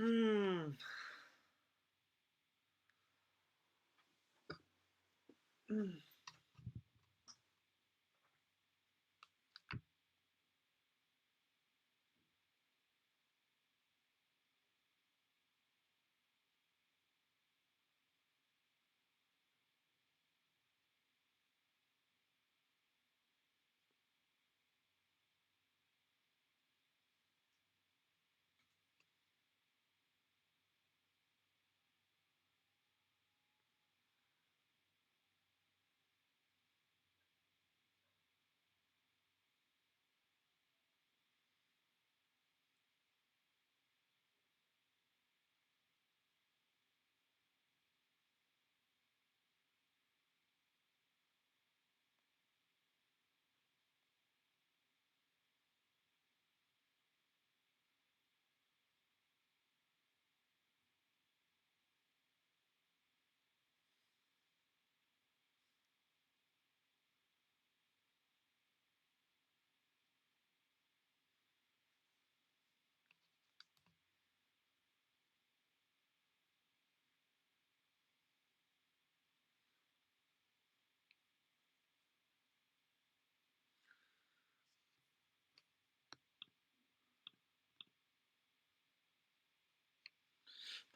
Mm. Hmm.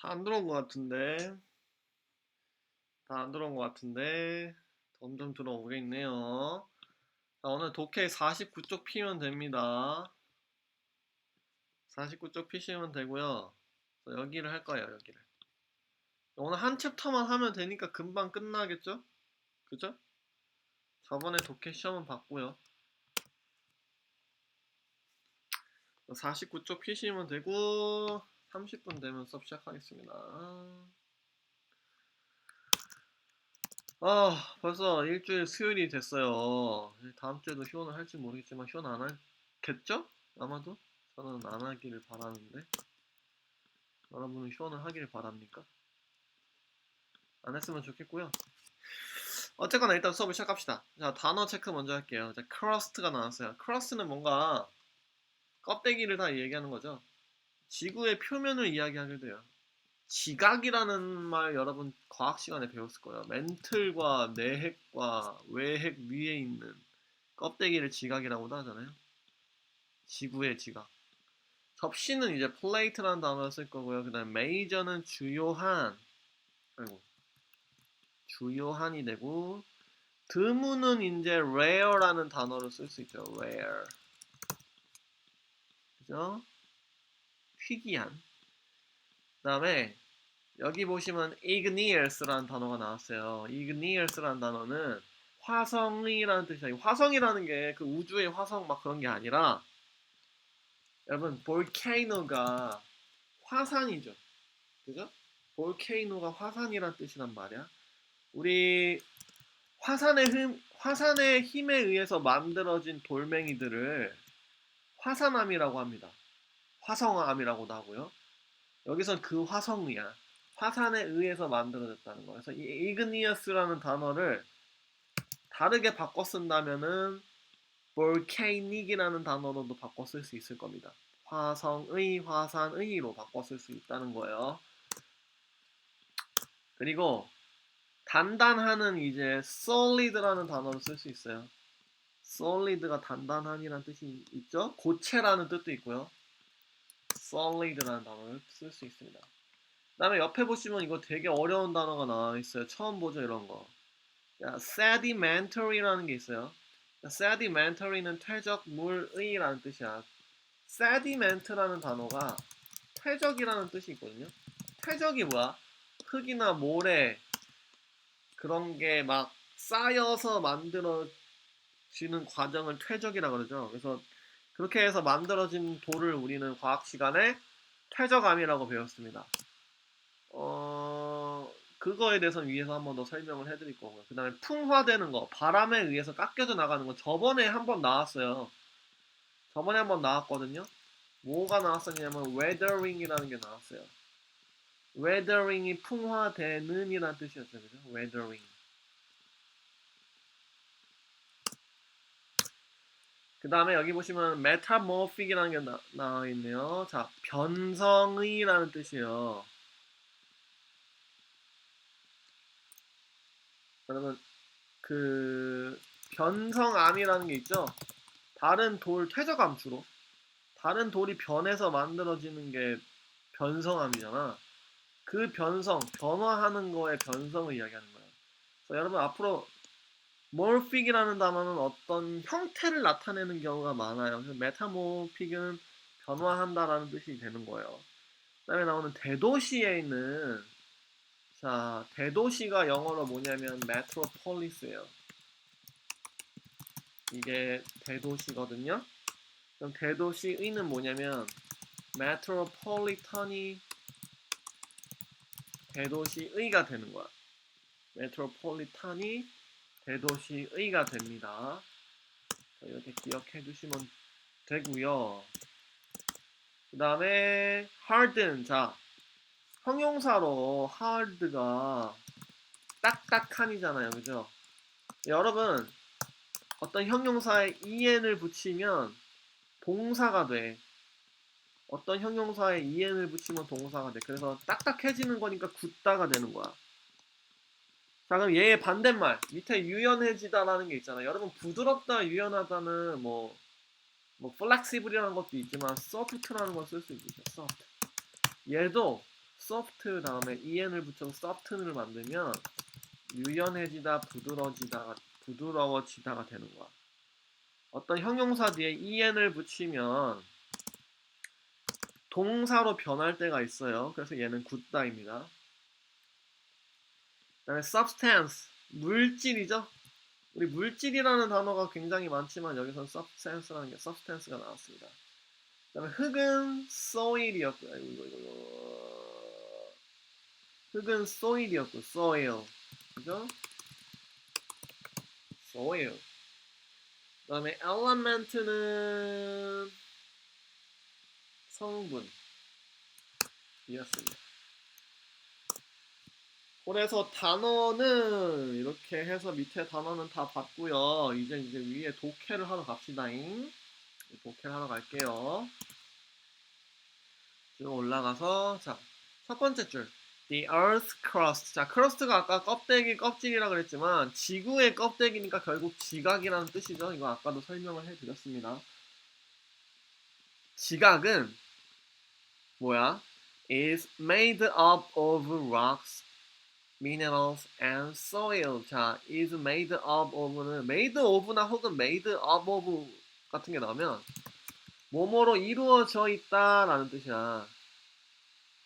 다 안 들어온 것 같은데. 다 안 들어온 것 같은데. 점점 들어오겠네요. 자, 오늘 독해 49쪽 피면 됩니다. 49쪽 피시면 되고요. 여기를 할 거예요, 여기를. 오늘 한 챕터만 하면 되니까 금방 끝나겠죠? 그죠? 저번에 독해 시험은 봤고요. 49쪽 피시면 되고 30분 되면 수업 시작하겠습니다. 아, 벌써 일주일 수요일이 됐어요. 다음 주에도 휴원을 할지 모르겠지만 휴원 안 하겠죠? 아마도 저는 안 하기를 바라는데 여러분은 휴원을 하기를 바랍니까? 안 했으면 좋겠고요. 어쨌거나 일단 수업을 시작합시다. 자, 단어 체크 먼저 할게요. 자, 크러스트가 나왔어요. 크러스트는 뭔가 껍데기를 다 얘기하는 거죠. 지구의 표면을 이야기하게 돼요. 지각이라는 말 여러분 과학 시간에 배웠을 거예요. 멘틀과 내핵과 외핵 위에 있는 껍데기를 지각이라고도 하잖아요. 지구의 지각. 접시는 이제 플레이트라는 단어를 쓸 거고요. 그 다음에 메이저는 주요한, 아이고, 주요한이 되고, 드문은 이제 rare라는 단어를 쓸 수 있죠. rare. 그죠? 희귀한. 그 다음에 여기 보시면 igneous라는 단어가 나왔어요. igneous라는 단어는 화성이라는 뜻이에요. 화성이라는 게 그 우주의 화성 막 그런 게 아니라 여러분 볼케이노가 화산이죠. 그죠? 볼케이노가 화산이란 뜻이란 말이야. 우리 화산의 힘, 화산의 힘에 의해서 만들어진 돌멩이들을 화산암이라고 합니다. 화성암이라고도 하고요. 여기선 그 화성이야. 화산에 의해서 만들어졌다는 거예요. 그래서 이 igneous라는 단어를 다르게 바꿔 쓴다면은 volcanic이라는 단어로도 바꿔 쓸 수 있을 겁니다. 화성의, 화산의로 바꿔 쓸 수 있다는 거예요. 그리고 단단한은 이제 solid라는 단어를 쓸수 있어요. solid가 단단한이라는 뜻이 있죠. 고체라는 뜻도 있고요. Solid라는 단어를 쓸 수 있습니다. 그 다음에 옆에 보시면 이거 되게 어려운 단어가 나와 있어요. 처음 보죠, 이런 거. 자, sedimentary라는 게 있어요. 자, sedimentary는 퇴적물의라는 뜻이야. sediment라는 단어가 퇴적이라는 뜻이 있거든요. 퇴적이 뭐야? 흙이나 모래 그런 게 막 쌓여서 만들어지는 과정을 퇴적이라 그러죠. 그래서 그렇게 해서 만들어진 돌을 우리는 과학 시간에 퇴적암이라고 배웠습니다. 어, 그거에 대해서는 위에서 한 번 더 설명을 해드릴 거고요. 그 다음에 풍화되는 거, 바람에 의해서 깎여져 나가는 거, 저번에 한 번 나왔어요. 저번에 한 번 나왔거든요. 뭐가 나왔었냐면, weathering이라는 게 나왔어요. weathering이 풍화되는 이라는 뜻이었어요. 그죠? weathering. 그 다음에 여기 보시면 metamorphic이라는 게 나, 나와 있네요. 자, 변성의라는 뜻이에요. 여러분 그 변성암이라는 게 있죠. 다른 돌 퇴적암 주로 다른 돌이 변해서 만들어지는 게 변성암이잖아. 그 변성, 변화하는 거의 변성을 이야기하는 거야. 그래서 여러분 앞으로 morphic이라는 단어는 어떤 형태를 나타내는 경우가 많아요. 그래서 메타모픽은 변화한다라는 뜻이 되는 거예요. 그다음에 나오는 대도시에 있는 자 대도시가 영어로 뭐냐면 metropolis예요. 이게 대도시거든요. 그럼 대도시의는 뭐냐면 metropolitan이 대도시의가 되는 거야. metropolitan이 대도시의가 됩니다. 자, 이렇게 기억해 두시면 되고요. 그 다음에 harden 자 형용사로 hard가 딱딱한이잖아요, 그죠? 여러분 어떤 형용사에 en을 붙이면 동사가 돼. 어떤 형용사에 en을 붙이면 동사가 돼. 그래서 딱딱해지는 거니까 굳다가 되는 거야. 자 그럼 얘의 반대말 밑에 유연해지다라는 게 있잖아요. 여러분 부드럽다, 유연하다는 뭐, 뭐 flexible이라는 것도 있지만 soft라는 걸 쓸 수 있죠. soft. 얘도 soft 다음에 en을 붙여서 soft를 만들면 유연해지다, 부드러지다가 부드러워지다가 되는 거야. 어떤 형용사 뒤에 en을 붙이면 동사로 변할 때가 있어요. 그래서 얘는 굳다입니다. 그다음에 substance 물질이죠. 우리 물질이라는 단어가 굉장히 많지만 여기서는 substance라는 게 substance가 나왔습니다. 그다음에 흙은 soil이었고요. 이거 이거 이거. 흙은 soil이었고 soil 그죠? soil. 그다음에 element는 성분 이었습니다. 그래서 단어는 이렇게 해서 밑에 단어는 다 봤고요. 이제 이제 위에 독해를 하러 갑시다잉. 독해를 하러 갈게요. 쭉 올라가서 자 첫 번째 줄 The Earth Crust. 자, crust가 아까 껍데기, 껍질이라 그랬지만 지구의 껍데기니까 결국 지각이라는 뜻이죠. 이거 아까도 설명을 해드렸습니다. 지각은 뭐야? is made up of rocks, minerals, and soil. 자, is made up of는 made of나 혹은 made up of 같은 게 나오면 뭐뭐로 이루어져 있다라는 뜻이야.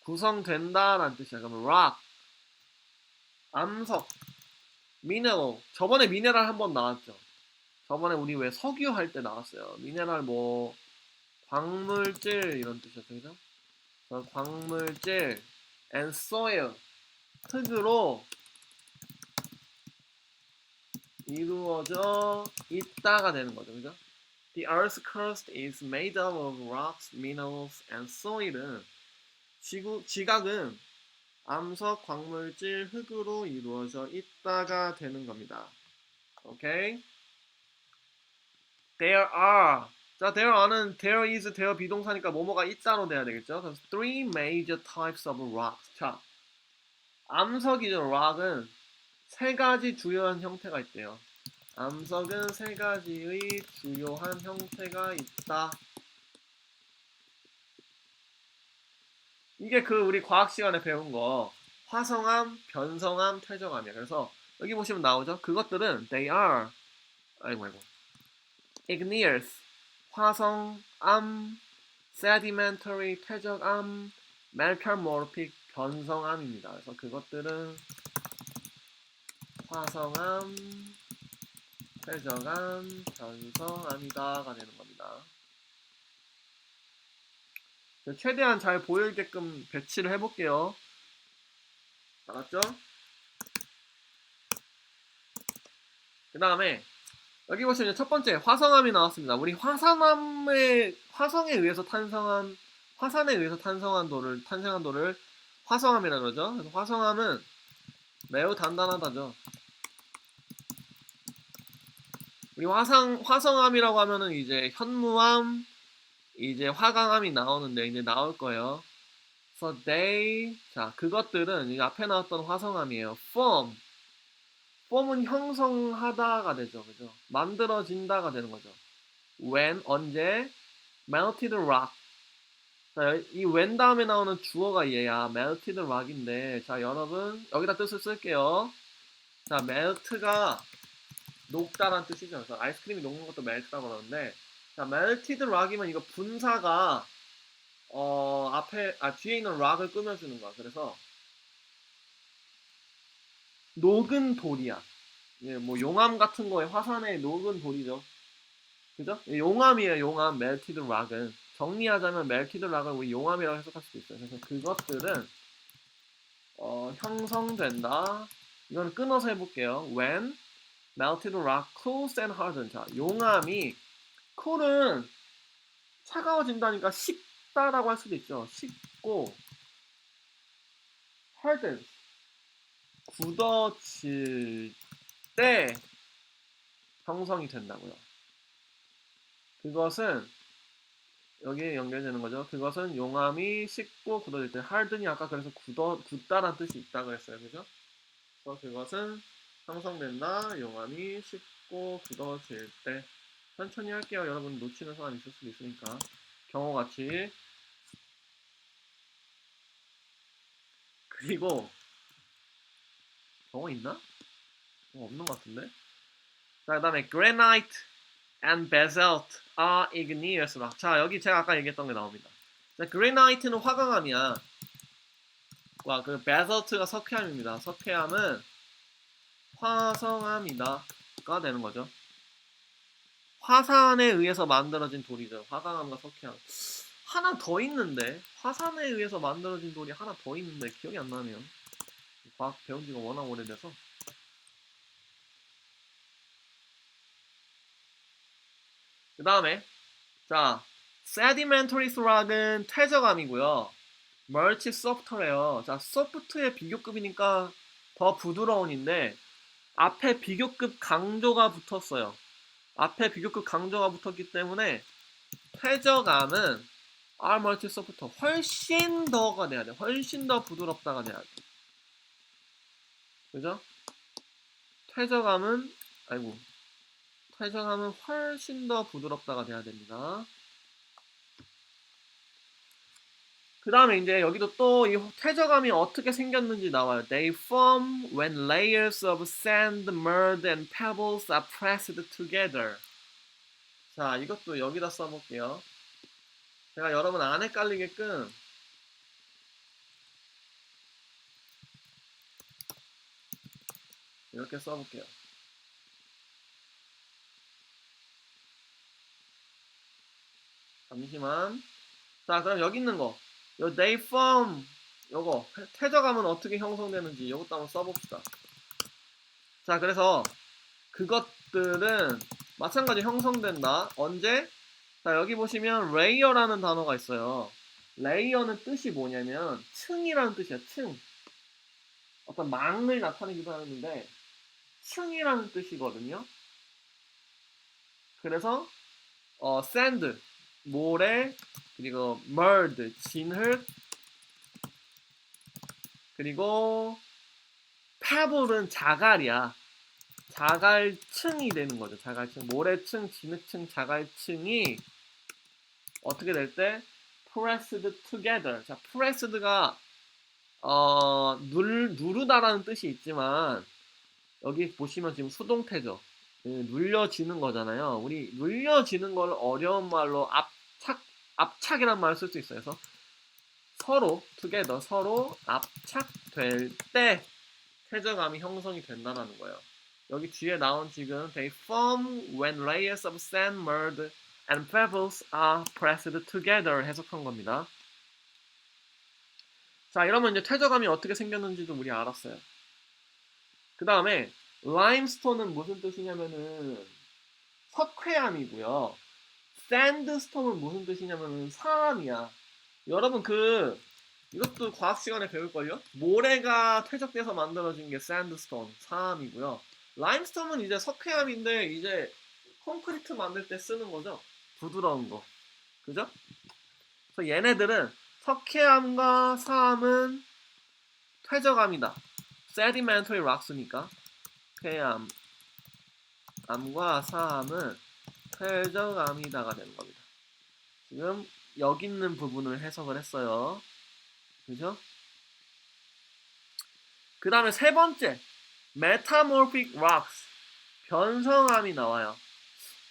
구성된다라는 뜻이야. 그러면 rock, 암석, mineral. 저번에 미네랄 한번 나왔죠. 저번에 우리 왜 석유 할 때 나왔어요. 미네랄 뭐 광물질 이런 뜻이었죠, 그죠? 광물질 and soil 흙으로 이루어져 있다가 되는 거죠, 그죠? The Earth's crust is made up of rocks, minerals, and soil은 지구 지각은 암석, 광물질, 흙으로 이루어져 있다가 되는 겁니다. 오케이? There are 자, there are는 there is, there 비동사니까 뭐뭐가 있다로 돼야 되겠죠? 그래서 three major types of rocks. 자, 암석이죠. rock은 세 가지 주요한 형태가 있대요. 암석은 세 가지의 주요한 형태가 있다. 이게 그 우리 과학 시간에 배운 거 화성암, 변성암, 퇴적암이야. 그래서 여기 보시면 나오죠. 그것들은 they are 아이고 아이고 igneous 화성암, sedimentary 퇴적암, metamorphic 변성암입니다. 그래서 그것들은 화성암, 퇴적암, 변성암이다가 되는 겁니다. 최대한 잘 보이게끔 배치를 해볼게요. 알았죠? 그 다음에 여기 보시면 첫 번째 화성암이 나왔습니다. 우리 화산암의 화성에 의해서 탄생한 화산에 의해서 탄생한 돌을 탄생한 돌을 화성암이라 그러죠. 그래서 화성암은 매우 단단하다죠. 우리 화상 화성암이라고 하면은 이제 현무암, 이제 화강암이 나오는데 이제 나올 거예요. So they 자 그것들은 이 앞에 나왔던 화성암이에요. Form form은 형성하다가 되죠. 그죠? 만들어진다가 되는 거죠. when 언제 melted rock 자, 이 when 다음에 나오는 주어가 얘야. melted rock인데 자, 여러분 여기다 뜻을 쓸게요. 자, melt가 녹다란 뜻이죠. 그래서 아이스크림이 녹는 것도 melt라고 그러는데 자, melted rock이면 이거 분사가 어, 앞에 아 뒤에 있는 rock을 꾸며주는 거야. 그래서 녹은 돌이야. 예, 뭐 용암 같은 거에 화산에 녹은 돌이죠. 그죠? 예, 용암이에요, 용암. 멜티드 락은. 정리하자면 멜티드 락을 우리 용암이라고 해석할 수도 있어요. 그래서 그것들은 어, 형성된다. 이거는 끊어서 해볼게요. When melted rock cools and hardens. 자, 용암이 cool은 차가워진다니까 식다라고 할 수도 있죠. 식고 hardens 굳어질 때 형성이 된다고요. 그것은 여기에 연결되는 거죠. 그것은 용암이 식고 굳어질 때 harden이 아까 그래서 굳어 굳다란 뜻이 있다 그랬어요. 그죠? 그래서 그것은 형성된다. 용암이 식고 굳어질 때 천천히 할게요. 여러분 놓치는 사람 있을 수도 있으니까 경호같이 그리고 경호 있나? 어, 없는 것 같은데. 자, 그다음에 granite and basalt are igneous rock. 자, 여기 제가 아까 얘기했던 게 나옵니다. 자, granite는 화강암이야. 와, 그 basalt가 석회암입니다. 석회암은 화성암이다가 되는 거죠. 화산에 의해서 만들어진 돌이죠. 화강암과 석회암. 하나 더 있는데 화산에 의해서 만들어진 돌이 하나 더 있는데 기억이 안 나네요. 과학 배운 지가 워낙 오래돼서. 그 다음에 자 sedimentary slag은 퇴적암이고요. 멀치 소프트래요. 자 소프트의 비교급이니까 더 부드러운인데 앞에 비교급 강조가 붙었어요. 앞에 비교급 강조가 붙었기 때문에 퇴적암은 R 멀티 소프트 훨씬 더가 돼야 돼. 훨씬 더 부드럽다가 돼야 돼. 그죠? 퇴적암은 아이고 퇴적암은 훨씬 더 부드럽다가 돼야 됩니다. 그 다음에 이제 여기도 또 이 퇴적암이 어떻게 생겼는지 나와요. They form when layers of sand, mud, and pebbles are pressed together. 자, 이것도 여기다 써볼게요. 제가 여러분 안 헷갈리게끔 이렇게 써볼게요. 잠시만. 자, 그럼 여기 있는 거. 요 they form 요거 퇴적함은 어떻게 형성되는지 이것도 한번 써봅시다. 자, 그래서 그것들은 마찬가지 형성된다. 언제? 자, 여기 보시면 레이어라는 단어가 있어요. 레이어는 뜻이 뭐냐면 층이라는 뜻이야. 층. 어떤 망을 나타내기도 하는데 층이라는 뜻이거든요. 그래서 어, sand 모래 그리고 mud 진흙 그리고 pebble은 자갈이야. 자갈층이 되는 거죠. 자갈층, 모래층, 진흙층, 자갈층이 어떻게 될 때 pressed together. 자, pressed가 어, 눌, 누르다라는 뜻이 있지만 여기 보시면 지금 수동태죠. 예, 눌려지는 거잖아요. 우리 눌려지는 걸 어려운 말로 압착, 압착이란 말을 쓸 수 있어요. 그래서 서로 together 서로 압착될 때 퇴적암이 형성이 된다는 거예요. 여기 뒤에 나온 지금 they form when layers of sand, mud, and pebbles are pressed together 해석한 겁니다. 자, 이러면 이제 퇴적암이 어떻게 생겼는지도 우리 알았어요. 그 다음에 라임스톤은 무슨 뜻이냐면은 석회암이고요. 샌드스톤은 무슨 뜻이냐면은 사암이야. 여러분 그 이것도 과학 시간에 배울걸요? 모래가 퇴적돼서 만들어진 게 샌드스톤, 사암이고요. 라임스톤은 이제 석회암인데 이제 콘크리트 만들 때 쓰는 거죠. 부드러운 거. 그죠? 그래서 얘네들은 석회암과 사암은 퇴적암이다. sedimentary rocks니까. 쾌암 암과 사암은 쾌적암이다가 되는 겁니다. 지금 여기 있는 부분을 해석을 했어요. 그죠? 그 다음에 세 번째 metamorphic rocks 변성암이 나와요.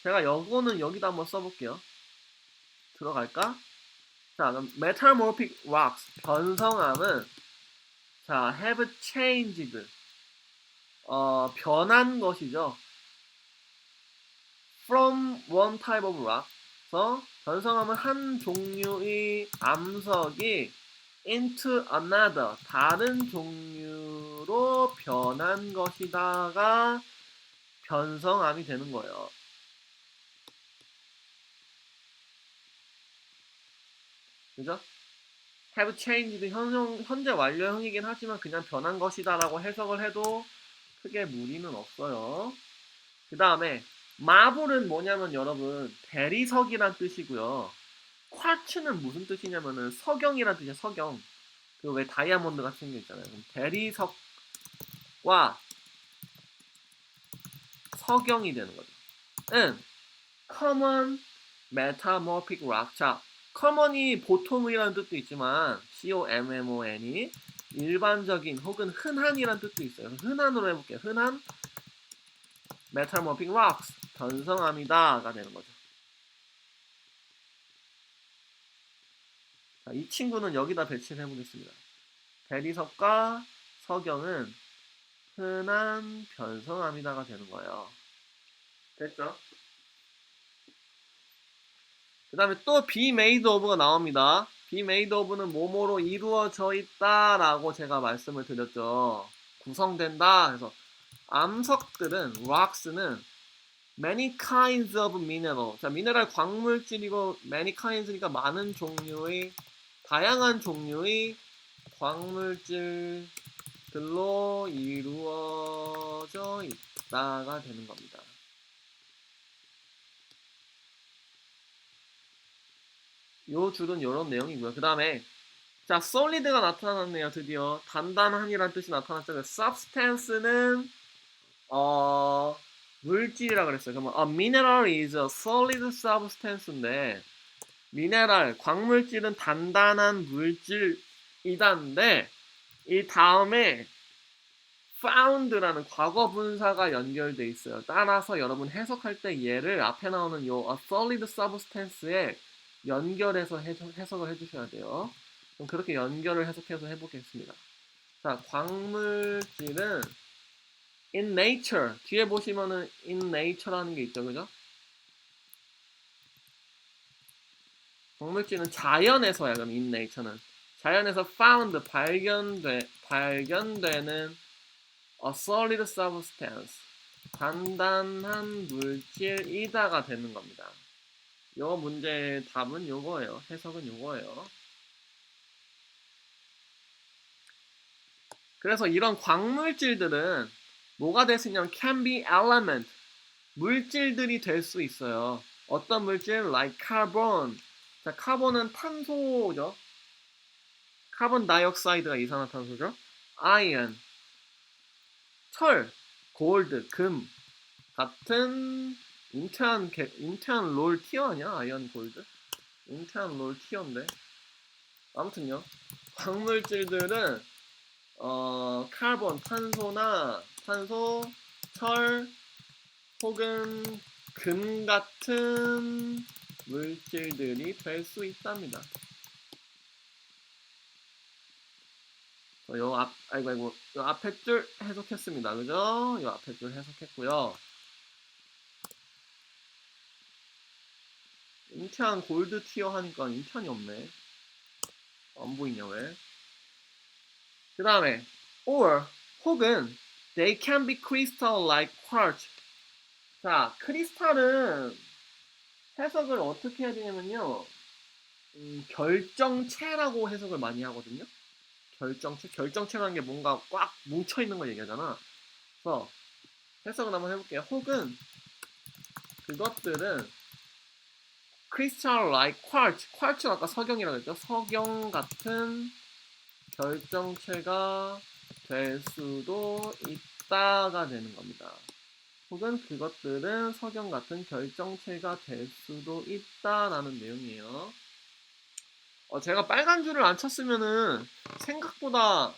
제가 요거는 여기다 한번 써볼게요. 들어갈까? 자, 그럼 metamorphic rocks 변성암은 자 have changed 어 변한 것이죠. From one type of rock. 그래서 변성암은 한 종류의 암석이 into another 다른 종류로 변한 것이다가 변성암이 되는 거예요. 그죠? have changed 현, 현재 완료형이긴 하지만 그냥 변한 것이다라고 해석을 해도 크게 무리는 없어요. 그 다음에 마블은 뭐냐면 여러분 대리석이란 뜻이고요. 쿼츠는 무슨 뜻이냐면은 석영이란 뜻이야 석영. 그 왜 다이아몬드 같이 생겨 있잖아요. 대리석과 석영이 되는 거죠. 은 common metamorphic rock. 자, common이 보통이라는 뜻도 있지만 C-O-M-M-O-N이 일반적인 혹은 흔한이라는 뜻도 있어요. 흔한으로 해볼게요. 흔한 metamorphic rocks 변성암이다가 되는 거죠. 자, 이 친구는 여기다 배치를 해보겠습니다. 대리석과 석영은 흔한 변성암이다가 되는 거예요. 됐죠? 그 다음에 또 be made of가 나옵니다. be made of는 뭐뭐로 이루어져 있다 라고 제가 말씀을 드렸죠. 구성된다. 그래서 암석들은 rocks는 many kinds of mineral. 자, 미네랄 광물질이고 many kinds니까 많은 종류의 다양한 종류의 광물질들로 이루어져 있다가 되는 겁니다. 요 줄은 이런 내용이고요. 그 다음에 자, solid가 나타났네요. 드디어 단단한이라는 뜻이 나타났죠. substance는 어 물질이라 그랬어요. 그러면 a mineral is a solid substance인데 미네랄 광물질은 단단한 물질이다인데 이 다음에 found라는 과거 분사가 연결돼 있어요. 따라서 여러분 해석할 때 얘를 앞에 나오는 요 a solid substance에 연결해서 해석을 해주셔야 돼요. 그럼 그렇게 연결을 해석해서 해보겠습니다. 자, 광물질은 in nature 뒤에 보시면은 in nature라는 게 있죠, 그죠? 광물질은 자연에서야 그럼 in nature는 자연에서 found 발견돼 발견되는 a solid substance 단단한 물질이다가 되는 겁니다. 요 문제의 답은 요거예요. 해석은 요거예요. 그래서 이런 광물질들은 뭐가 될 수 있냐면 can be element 물질들이 될 수 있어요. 어떤 물질? like carbon. 자, 카본은 탄소죠. 카본 다이옥사이드가 이산화탄소죠. iron 철, 골드, 금 같은 인테안 인테안 롤 티어 아니야? 아이언 골드? 인테안 롤 티어인데 아무튼요 광물질들은 어 카본 탄소나 탄소 철 혹은 금 같은 물질들이 될 수 있답니다. 요 앞, 아이고, 아이고, 요 앞에 줄 해석했습니다. 그죠? 요 앞에 줄 해석했고요. 인테안 골드 티어 하니까 인테안이 없네. 안 보이냐 왜? 그 다음에 or 혹은 they can be crystal like quartz. 자, 크리스탈은 해석을 어떻게 해야 되냐면요. 음, 결정체라고 해석을 많이 하거든요. 결정체, 결정체라는 게 뭔가 꽉 뭉쳐 있는 걸 얘기하잖아. 그래서 해석을 한번 해볼게요. 혹은 그것들은 crystal like quartz, quartz는 아까 석영이라고 했죠. 석영 같은 결정체가 될 수도 있다가 되는 겁니다. 혹은 그것들은 석영 같은 결정체가 될 수도 있다라는 내용이에요. 어, 제가 빨간 줄을 안 쳤으면은 생각보다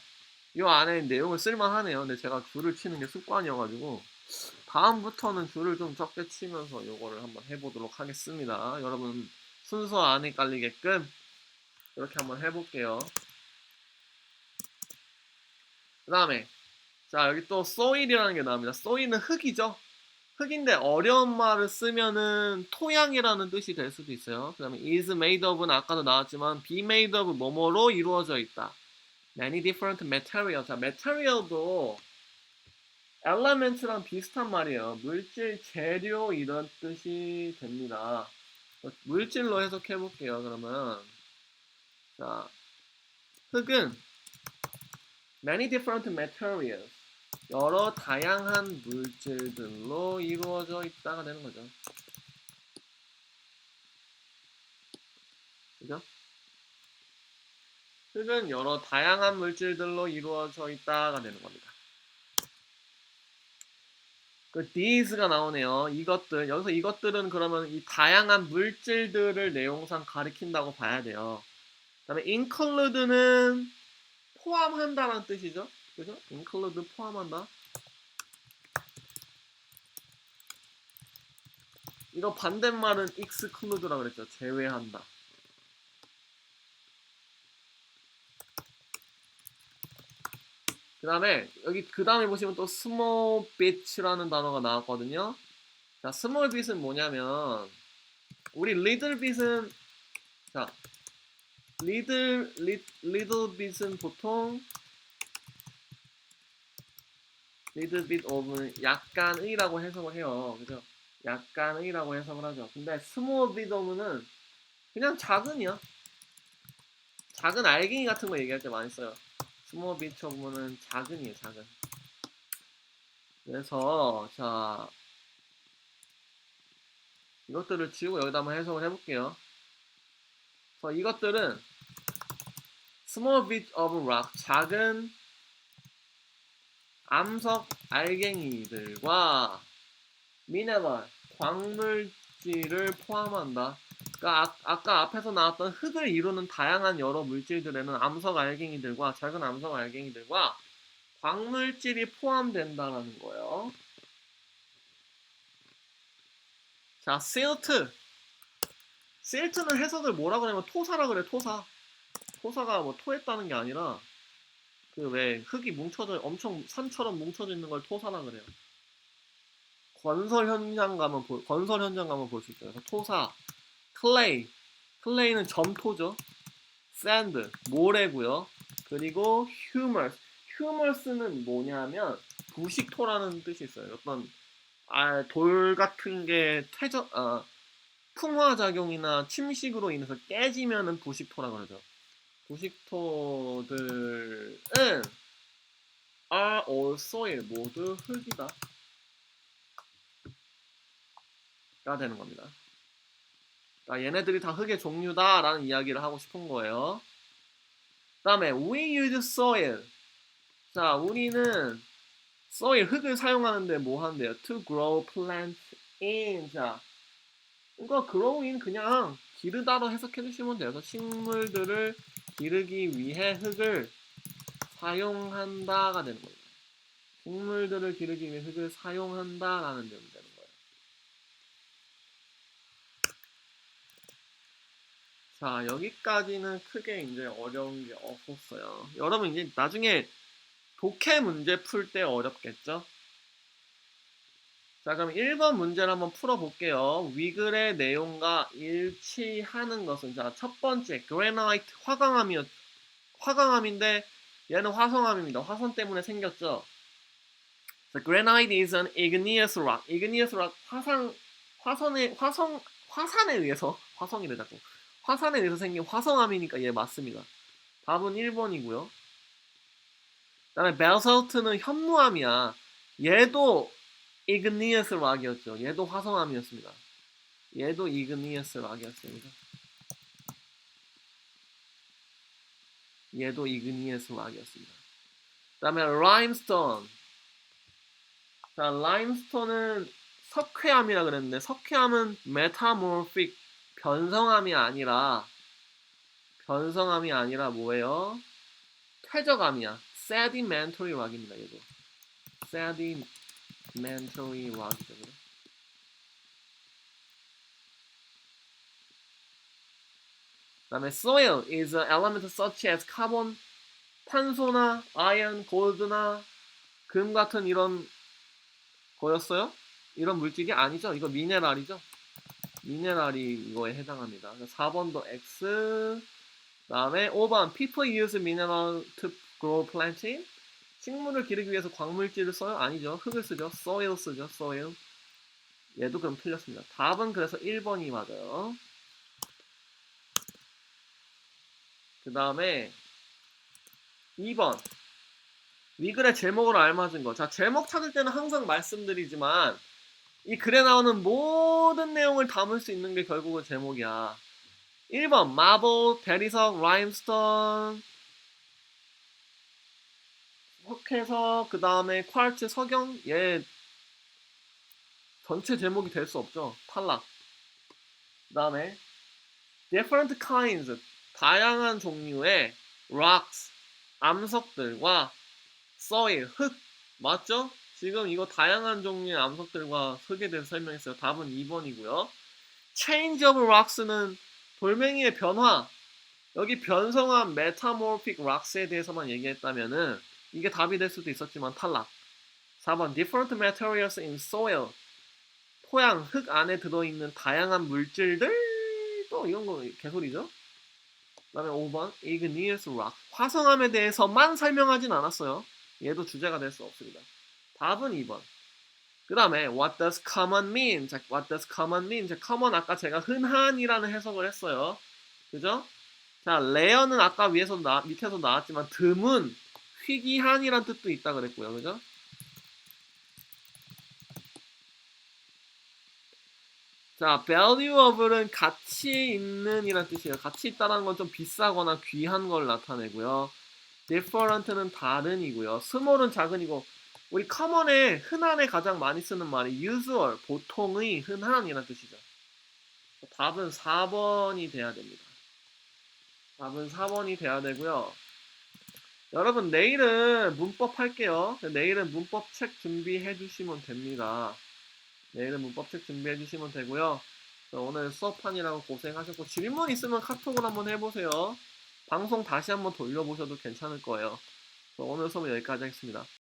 이 안에 내용을 쓸만하네요. 근데 제가 줄을 치는 게 습관이어가지고 다음부터는 줄을 좀 적게 치면서 이거를 한번 해보도록 하겠습니다. 여러분 순서 안에 깔리게끔 이렇게 한번 해볼게요. 그 다음에 자 여기 또 soil이라는 게 나옵니다. soil은 흙이죠. 흙인데 어려운 말을 쓰면은 토양이라는 뜻이 될 수도 있어요. 그 다음에 is made of는 아까도 나왔지만 be made of 뭐뭐로 이루어져 있다. many different material. 자, material도 elements랑 비슷한 말이에요. 물질, 재료 이런 뜻이 됩니다. 물질로 해석해 볼게요. 그러면 자, 흙은 many different materials. 여러 다양한 물질들로 이루어져 있다가 되는 거죠. 그죠? 흙은 여러 다양한 물질들로 이루어져 있다가 되는 겁니다. 그 these가 나오네요. 이것들 여기서 이것들은 그러면 이 다양한 물질들을 내용상 가리킨다고 봐야 돼요. 그다음에 include는 포함한다는 뜻이죠. 그죠? include 포함한다. 이거 반대말은 exclude라 그랬죠. 제외한다. 그 다음에 여기 그 다음에 보시면 또 small bit라는 단어가 나왔거든요. 자, small bit은 뭐냐면 우리 little bit은 자, little little bit은 보통 little bit of는 약간의라고 해석을 해요. 그죠? 약간의라고 해석을 하죠. 근데 small bit of는 그냥 작은이야. 작은 알갱이 같은 거 얘기할 때 많이 써요. small bit of는 작은이에요. 작은. 그래서 자 이것들을 지우고 여기다 한번 해석을 해볼게요. 그래서 이것들은 small bit of rock 작은 암석 알갱이들과 미네랄 광물질을 포함한다. 그러니까 아, 까 앞에서 나왔던 흙을 이루는 다양한 여러 물질들에는 암석 알갱이들과 작은 암석 알갱이들과 광물질이 포함된다라는 거예요. 자. 실트는 해석을 뭐라 그러냐면 토사라 그래, 토사. 토사가 뭐 토했다는 게 아니라 그 왜 흙이 뭉쳐져 엄청 산처럼 뭉쳐져 있는 걸 토사라 그래요. 건설 현장 가면 볼, 건설 현장 가면 볼 수 있어요. 그래서 토사, 클레이, 클레이는 점토죠. 샌드, 모래고요. 그리고 휴머스, 휴머스는 뭐냐면 부식토라는 뜻이 있어요. 어떤 아, 돌 같은 게 퇴적, 아, 풍화 작용이나 침식으로 인해서 깨지면은 부식토라 그러죠. 부식토들은 are all soil 모두 흙이다. 가 되는 겁니다. 그러니까 얘네들이 다 흙의 종류다 라는 이야기를 하고 싶은 거예요. 그 다음에 we use soil. 자, 우리는 soil 흙을 사용하는데 뭐 한대요? To grow plants in. 자, 이거 grow in 그냥 기르다로 해석해 주시면 돼요. 식물들을 기르기 위해 흙을 사용한다가 되는 겁니다. 식물들을 기르기 위해 흙을 사용한다라는 내용이 되는 거예요. 자, 여기까지는 크게 이제 어려운 게 없었어요. 여러분 이제 나중에 독해 문제 풀 때 어렵겠죠? 자, 그럼 1번 문제를 한번 풀어볼게요. 위글의 내용과 일치하는 것은, 자, 첫 번째, 그레나이트 화강암이었, 화강암인데, 얘는 화성암입니다. 화성 때문에 생겼죠. The granite is an igneous rock. igneous rock, 화상, 화선에, 화성, 화산에 의해서, 화성이래 자꾸. 화산에 의해서 생긴 화성암이니까 얘 맞습니다. 답은 1번이고요. 그 다음에 베설트는 현무암이야. 얘도 igneous rock이었죠. 얘도 화성암이었습니다. 얘도 igneous rock이었습니다. 얘도 igneous rock이었습니다. 그 다음에 limestone. 자, 라임스톤은 석회암이라 그랬는데 석회암은 메타모픽 변성암이 아니라 변성암이 아니라 뭐예요? 퇴적암이야. sedimentary rock입니다. 얘도 sedimentary rock이죠. 그래? 그다음에 soil is an element such as carbon, 탄소나 iron, gold나 금 같은 이런 거였어요? 이런 물질이 아니죠. 이거 미네랄이죠. 미네랄이 이거에 해당합니다. 4번도 X. 그다음에 5번 people use mineral to grow planting. 식물을 기르기 위해서 광물질을 써요? 아니죠. 흙을 쓰죠. soil 쓰죠. soil. 얘도 그럼 틀렸습니다. 답은 그래서 1번이 맞아요. 그 다음에 2번 이 글의 제목으로 알맞은 거. 자, 제목 찾을 때는 항상 말씀드리지만 이 글에 나오는 모든 내용을 담을 수 있는 게 결국은 제목이야. 1번 마블, 대리석, 라임스톤, 석회석, 그 다음에 쿼르츠, 석영 얘 전체 제목이 될 수 없죠. 탈락. 그 다음에 different kinds 다양한 종류의 rocks 암석들과 soil 흙 맞죠? 지금 이거 다양한 종류의 암석들과 흙에 대해서 설명했어요. 답은 2번이고요. change of rocks는 돌멩이의 변화 여기 변성한 metamorphic rocks에 대해서만 얘기했다면은 이게 답이 될 수도 있었지만 탈락. 4번 different materials in soil 토양 흙 안에 들어있는 다양한 물질들 또 이런 거 개소리죠. 그다음에 5번 igneous rock 화성암에 대해서만 설명하진 않았어요. 얘도 주제가 될 수 없습니다. 답은 2번. 그 다음에 what does common mean? 자, what does common mean? 자, common 아까 제가 흔한이라는 해석을 했어요. 그죠? 자, 레어는 아까 위에서 나, 밑에서 나왔지만 드문, 희귀한이란 뜻도 있다 그랬고요. 그죠? 자, of는 가치 있는 이란 뜻이에요. 가치 있다는 건 좀 비싸거나 귀한 걸 나타내고요. different는 다른이고요. small은 작은이고 우리 common에 흔한에 가장 많이 쓰는 말이 usual, 보통의, 흔한이란 뜻이죠. 답은 4번이 돼야 됩니다. 답은 4번이 돼야 되고요. 여러분 내일은 문법 할게요. 내일은 문법 책 준비해 주시면 됩니다. 내일은 문법 책 준비해 주시면 되고요. 오늘 수업하느라고 고생하셨고 질문 있으면 카톡을 한번 해보세요. 방송 다시 한번 돌려보셔도 괜찮을 거예요. 오늘 수업은 여기까지 하겠습니다.